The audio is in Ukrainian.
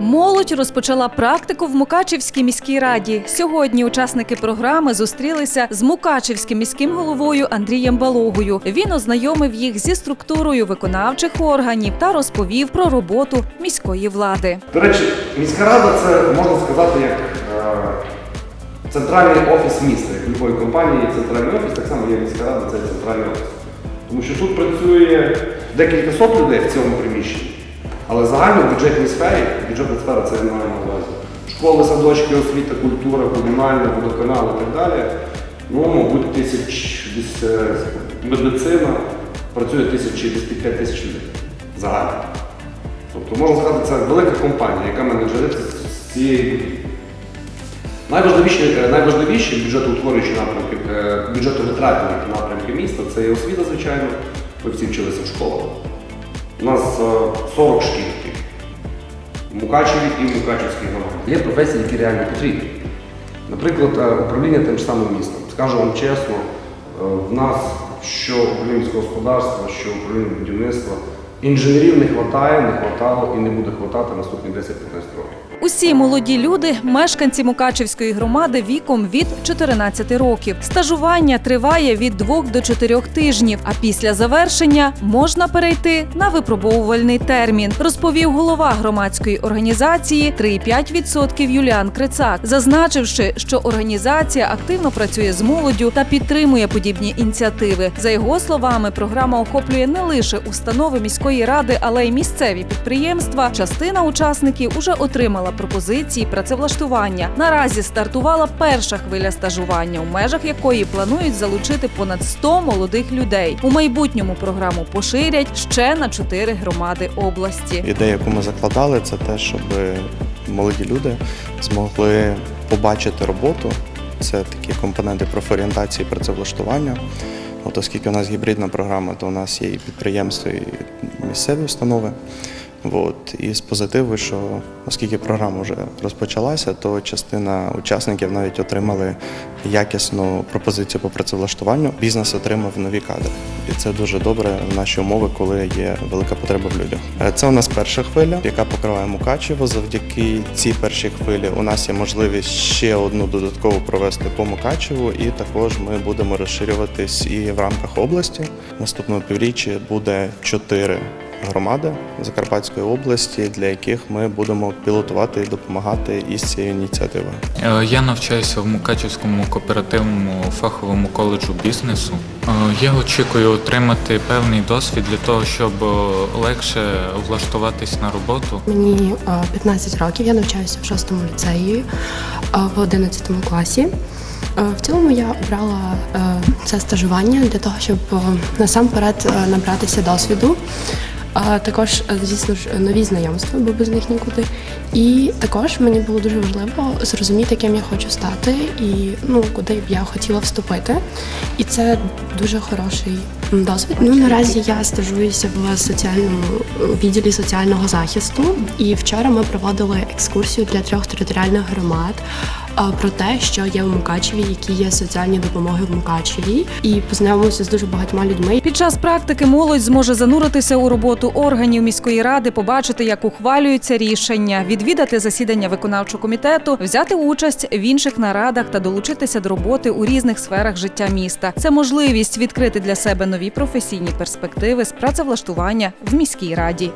Молодь розпочала практику в Мукачівській міській раді. Сьогодні учасники програми зустрілися з Мукачівським міським головою Андрієм Балогою. Він ознайомив їх зі структурою виконавчих органів та розповів про роботу міської влади. До речі, міська рада це можна сказати як е, центральний офіс міста. Як любої компанії є центральний офіс, так само є міська рада, це центральний офіс. Тому що тут працює декілька сот людей в цьому приміщенні. Але загально в бюджетній сфері, бюджетна сфера це я маю на увазі. Школи, садочки, освіта, культура, комунальне, водоканал і так далі. Ну, мабуть, тисяч десь е, медицина працює тисячі, десь під 5 тисяч людей загально. Тобто, можна сказати, це велика компанія, яка менеджерить з цієї. Найважливіші, е, найважливіші бюджетоутворюючі напрямки, е, бюджетовитратні напрямки міста це і освіта, звичайно. Ми всі вчилися в школах. У нас е, 40 шкіл в Мукачеві і в Мукачевській громаді. Є професії, які реально потрібні. Наприклад, е, управління тим самим містом. Скажу вам чесно, е, в нас що управління господарства, що управління будівництва. Інженерів не вистачає, не хватало і не буде хватати наступні 10-15 років. Усі молоді люди мешканці Мукачівської громади віком від 14 років. Стажування триває від 2 до 4 тижнів, а після завершення можна перейти на випробовувальний термін, розповів голова громадської організації 3,5% Юліан Крицак, зазначивши, що організація активно працює з молоддю та підтримує подібні ініціативи. За його словами, програма охоплює не лише установи міської ради, але й місцеві підприємства. Частина учасників уже отримала пропозиції працевлаштування. Наразі стартувала перша хвиля стажування, у межах якої планують залучити понад 100 молодих людей. У майбутньому програму поширять ще на чотири громади області. Ідея, яку ми закладали, це те, щоб молоді люди змогли побачити роботу. Це такі компоненти профорієнтації працевлаштування. От оскільки у нас гібридна програма, то у нас є і підприємство, і місцеві установи. От. І з позитиву, що оскільки програма вже розпочалася, то частина учасників навіть отримали якісну пропозицію по працевлаштуванню. Бізнес отримав нові кадри. І це дуже добре в наші умови, коли є велика потреба в людях. Е, Це у нас перша хвиля, яка покриває Мукачево. Завдяки цій першій хвилі у нас є можливість ще одну додаткову провести по Мукачеву, і також ми будемо розширюватись і в рамках області. Наступного півріччя буде чотири громади Закарпатської області, для яких ми будемо пілотувати і допомагати із цією ініціативою. Е, Я навчаюся в Мукачівському кооперативному фаховому коледжу бізнесу. Е, Я очікую отримати певний досвід для того, щоб е, легше влаштуватись на роботу. Мені е, 15 років, я навчаюся в 6 ліцеї в 11 класі. В цілому я обрала це стажування для того, щоб насамперед набратися досвіду. А також, е, звісно ж, нові знайомства, бо без них нікуди. І також мені було дуже важливо зрозуміти, ким я хочу стати і ну, куди б я хотіла вступити. І це дуже хороший досвід. Ну наразі я стажуюся в соціальному відділі соціального захисту. І вчора ми проводили екскурсію для трьох територіальних громад. Про те, що є в Мукачеві, які є соціальні допомоги в Мукачеві, і познайомилися з дуже багатьма людьми. Під час практики молодь зможе зануритися у роботу органів міської ради, побачити, як ухвалюються рішення, відвідати засідання виконавчого комітету, взяти участь в інших нарадах та долучитися до роботи у різних сферах життя міста. Це можливість відкрити для себе нові професійні перспективи з працевлаштування в міській раді.